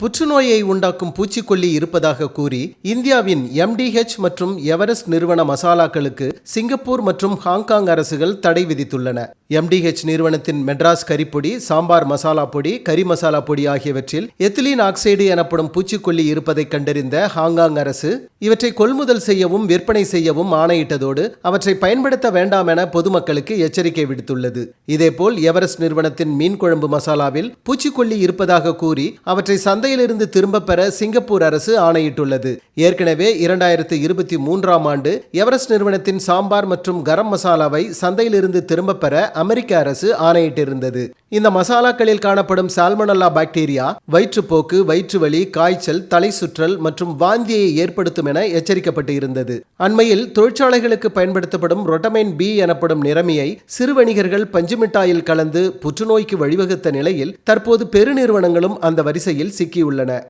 புற்றுநோயை உண்டாக்கும் பூச்சிக்கொல்லி இருப்பதாக கூறி இந்தியாவின் எம்டிஹெச் மற்றும் எவரெஸ்ட் நிறுவன மசாலாக்களுக்கு சிங்கப்பூர் மற்றும் ஹாங்காங் அரசுகள் தடை விதித்துள்ளன. எம்டிஹெச் நிறுவனத்தின் மெட்ராஸ் கறிப்பொடி சாம்பார் மசாலா பொடி கறி மசாலா பொடி ஆகியவற்றில் எத்திலீன் ஆக்சைடு எனப்படும் பூச்சிக்கொல்லி இருப்பதை கண்டறிந்த ஹாங்காங் அரசு இவற்றை கொள்முதல் செய்யவும் விற்பனை செய்யவும் ஆணையிட்டதோடு அவற்றை பயன்படுத்த வேண்டாம் என பொதுமக்களுக்கு எச்சரிக்கை விடுத்துள்ளது. இதேபோல் எவரெஸ்ட் நிறுவனத்தின் மீன் குழம்பு மசாலாவில் பூச்சிக்கொல்லி இருப்பதாக கூறி அவற்றை சந்தை சந்தையிலிருந்து திரும்ப பெற சிங்கப்பூர் அரசு ஆணையிட்டுள்ளது. ஏற்கனவே இரண்டாயிரத்து இருபத்தி மூன்றாம் ஆண்டு எவரெஸ்ட் நிறுவனத்தின் சாம்பார் மற்றும் கரம் மசாலாவை சந்தையிலிருந்து திரும்ப பெற அமெரிக்க அரசு ஆணையிட்டிருந்தது. இந்த மசாலாக்களில் காணப்படும் சால்மனல்லா பாக்டீரியா வயிற்றுப்போக்கு வயிற்றுவலி காய்ச்சல் தலை சுற்றல் மற்றும் வாந்தியை ஏற்படுத்தும் என எச்சரிக்கப்பட்டு இருந்தது. அண்மையில் தொழிற்சாலைகளுக்கு பயன்படுத்தப்படும் ரொட்டமைன் பி எனப்படும் நிறமியை சிறு வணிகர்கள் பஞ்சுமிட்டாயில் கலந்து புற்றுநோய்க்கு வழிவகுத்த நிலையில் தற்போது பெருநிறுவனங்களும் அந்த வரிசையில் சிக்கியுள்ளன.